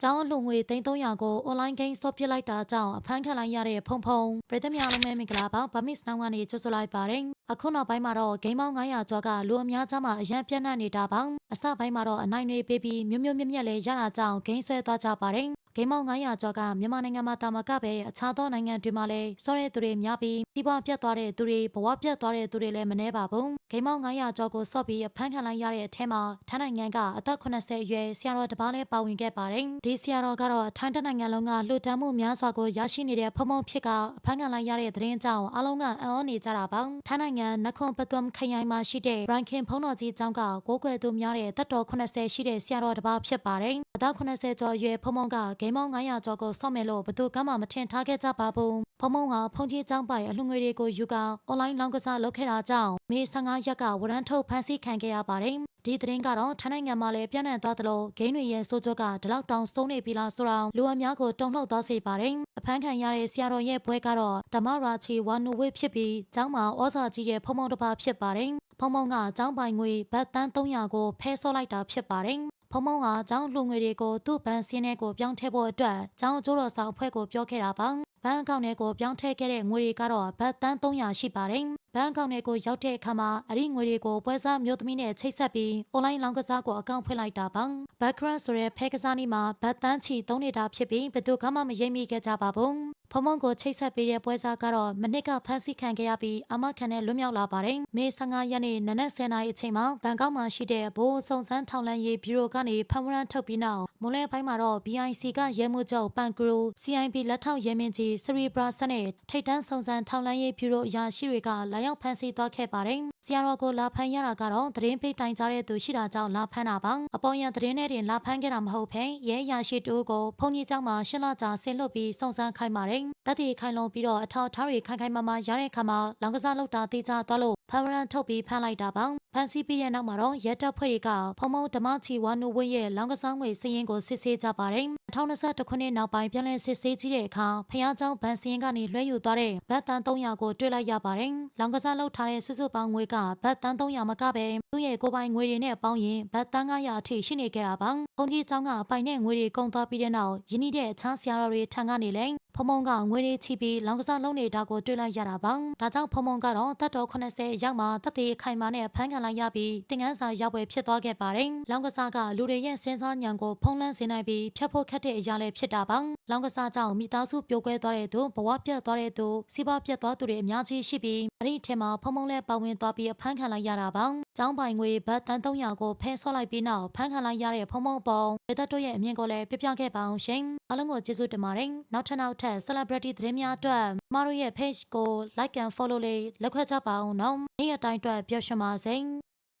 ။ကျောင်းအလှူငွေ300ကို online game ဆော့ပစ်လိုက်တာကြောင့်အဖမ်းခံလိုက်ရတဲ့ဖုံဖုံပြည်သက်များလုံးမဲမင်္ဂလာပါဗမစ်နောင်ကနေကြိုဆိုလိုက်ပါတယ်။အခုနောက်ပိုင်းမှာတော့ဂိမ်းပေါင်း900ကျော်ကလူအများကြားမှာအရန်ပြန့်နှံ့နေတာပါ။အစပိုင်းမှာတော့အနိုင်တွေပေးပြီးမြို့မြို့မြက်မြက်လေးရတာကြောင့်ဂိမ်းဆွဲသွားကြပါတယ်။ ဂိမ်းပေါင်း900ကျော်ကမြန်မာနိုင်ငံမှာတာမကပဲအခြားသောနိုင်ငံတွေမှာလည်းစောတဲ့သူတွေများပြီးဒီပွားပြတ်သွားတဲ့သူတွေဘဝပြတ်သွားတဲ့သူတွေလည်းမနှဲပါဘူးဂိမ်းပေါင်း900ကျော်ကိုစော့ပြီးအဖမ်းခံလိုက်ရတဲ့အထက်မှာထိုင်းနိုင်ငံကအသက်80အရွယ်ဆရာတော်တစ်ပါးလည်းပါဝင်ခဲ့ပါတယ်ဒီဆရာတော်ကတော့ထိုင်းတစ်နိုင်ငံလုံးကလှူဒန်းမှုများစွာကိုရရှိနေတဲ့ဖုံဖုံဖြစ်ကအဖမ်းခံလိုက်ရတဲ့သတင်းကြောင့်အားလုံးကအံ့ဩနေကြတာပါထိုင်းနိုင်ငံနခွန်ပသွမ်ခရိုင်မှာရှိတဲ့ရိုင်ခင်ဖုံးတော်ကြီးကျောင်းကကိုးကွယ်သူများတဲ့သက်တော်80ရှိတဲ့ဆရာတော်တစ်ပါးဖြစ်ပါတယ်အသက်80ကျော်အရွယ်ဖုံဖုံကဂိမ်းပေါင်း900ကျော်ကိုစော့မယ်လို့ဘယ်သူကမှမထင်ထားခဲ့ကြပါဘူးဖုံဖုံကဖုန်ကြီးကျောင်းပိုင်အလှငွေတွေကိုယူကာအွန်လိုင်းလောင်းကစားလုပ်ခဲ့တာကြောင့်မေ15ရက်ကဝရမ်းထုတ်ဖမ်းဆီးခံခဲ့ရပါတယ်ဒီသတင်းကတော့ထိုင်းနိုင်ငံမှာလည်းပြန့်နှံ့သွားသလိုဂိမ်းတွေရဲ့စိုးကျိုးကဒီလောက်တောင်ဆုံးနေပြီလားဆိုတော့လူအများကိုတုံ့လှုပ်သွားစေပါတယ်အဖမ်းခံရတဲ့ဆရာတော်ရဲ့ဘွဲကတော့ဓမ္မရာချီဝါနုဝိဖြစ်ပြီးကျောင်းမှာဩဇာကြီးတဲ့ဖုံဖုံတစ်ပါးဖြစ်ပါတယ်ဖုံဖုံကကျောင်းပိုင်ငွေဘတ်တန်း300ကိုဖဲဆော့လိုက်တာဖြစ်ပါတယ် ဖုံဖုံကကျောင်းလူငွေတွေကိုသူ့ဘဏ်စင်းထဲကိုပြောင်းထည့်ဖို့အတွက်ကျောင်းအကျိုးတော်ဆောင်အဖွဲ့ကိုပြောခဲ့တာပါဘဏ်အကောင့်ထဲကိုပြောင်းထည့်ခဲ့တဲ့ငွေတွေကတော့ဘတ်တန်း300ရှိပါတယ်ဘဏ်အကောင့်ထဲကိုရောက်တဲ့အခါမှာအဲ့ဒီငွေတွေကိုပွဲစားမျိုးသမီးနဲ့ချိတ်ဆက်ပြီး online လောင်းကစားကိုအကောင့်ဖွင့်လိုက်တာပါ background ဆိုတဲ့ဖဲကစားနည်းမှာဘတ်တန်းချီသုံးနေတာဖြစ်ပြီးဘယ်သူမှမရိပ်မိခဲ့ကြပါဘူး ဖုံဖုံကိုချိတ်ဆက်ပေးတဲ့ပွဲစားကတော့မနစ်ကဖမ်းဆီးခံခဲ့ရပြီးအမခံနဲ့လွတ်မြောက်လာပါတယ်။မေ15ရက်နေ့နနက်10:00နာရီအချိန်မှာဘန်ကောက်မှာရှိတဲ့ဘိုးစုံစမ်းထောင်လန်းရေးဘီရိုကနေဖမ်းဝရမ်းထုတ်ပြီးနောက် မွန်လဲပိုင်းမှာတော့ BIC ကရဲမှုချုပ်ပန်ကရူ CIB လက်ထောက်ရဲမင်းကြီးစရီဘရာဆတ်နဲ့ထိတ်တန်းစုံစမ်းထောင်လန်းရေးဘီရိုအရာရှိတွေကလာရောက်ဖမ်းဆီးသွားခဲ့ပါတယ်။ဆရာတော်ကိုလာဖမ်းရတာကတော့သတင်းပိတ်တိုင်ကြတဲ့သူရှိတာကြောင့်လာဖမ်းတာပါ။အပေါ်ရန်သတင်းနဲ့တင်လာဖမ်းခဲ့တာမဟုတ်ဘဲရဲအရာရှိတူကိုဖုန်ကြီးကျောင်းမှာရှင်းလကြာဆင်းလွတ်ပြီးစုံစမ်းခိုင်းပါတယ်။တတိခိုင်လုံပြီးတော့အထောက်အထားတွေခိုင်ခိုင်မာမာရတဲ့အခါမှာလောင်ကစားလောက်တာတေးချသွားလို့ ဖမ်းရန်ထုတ်ပြီးဖမ်းလိုက်တာပါဖမ်းဆီးပြီးတဲ့နောက်မှာတော့ရဲတပ်ဖွဲ့တွေကဖုံဖုံဓမ္မချီဝါနုဝင်းရဲ့လောင်ကစားငွေစည်ရင်ကိုစစ်ဆေးကြပါတယ် 2021ခုနှစ်နောက်ပိုင်းပြန်လည်စစ်ဆေးကြည့်တဲ့အခါဖျားเจ้าဗန်စရင်ကနေလွှဲယူသွားတဲ့ဘတ်တန်300ကိုတွေ့လိုက်ရပါတယ်လောင်ကစားလောက်ထားတဲ့စုစုပေါင်းငွေကဘတ်တန်300မကပဲသူ့ရဲ့ကိုယ်ပိုင်ငွေတွေနဲ့ပေါင်းရင်ဘတ်တန်900အထိရှိနေခဲ့တာပါဘုံကြီးเจ้าကပိုင်တဲ့ငွေတွေကုန်သွားပြီးတဲ့နောက်ယင်းနှိတဲ့အခြားဆရာတော်တွေထံကနေလည်းဖုံဖုံကငွေတွေချီပြီးလောင်ကစားလုံးနေတာကိုတွေ့လိုက်ရတာပါဒါကြောင့်ဖုံဖုံကတော့တတ်တော်80ရောက်မှတက်သေးအခိုင်မာနဲ့ဖမ်းခံလိုက်ရပြီးတင်ငန်းစာရောက်ပွဲဖြစ်သွားခဲ့ပါတယ်လောင်ကစားကလူတွေရဲ့စဉ်းစားဉာဏ်ကိုဖုံးလန်းစေနိုင်ပြီးဖြတ်ဖို့ခက် တဲ့အရာလည်းဖြစ်တာပါလောင်ကစားကြောင့်မိသားစုပြိုကွဲသွားတဲ့သူဘဝပြတ်သွားတဲ့သူစီးပွားပြတ်သွားသူတွေအများကြီးရှိပြီးအဲ့ဒီထဲမှာဖုံဖုံလည်းပါဝင်သွားပြီးအဖမ်းခံလိုက်ရတာပါကျောင်းပိုင်ငွေဘတ်တန်300ကိုဖဲဆော့လိုက်ပြီးနောက်ဖမ်းခံလိုက်ရတဲ့ဖုံဖုံပုံဒေသတို့ရဲ့အမြင်ကိုလည်းပြပြခဲ့ပါအောင်ရှင်အားလုံးကိုကျေးဇူးတင်ပါတယ်နောက်ထပ်နောက်ထပ် celebrity သတင်းများအတွက်မတို့ရဲ့ page ကို like and follow လေးလုပ်ခဲ့ကြပါအောင်နော်နေ့ရက်တိုင်းအတွက်ပျော်ရွှင်ပါစေ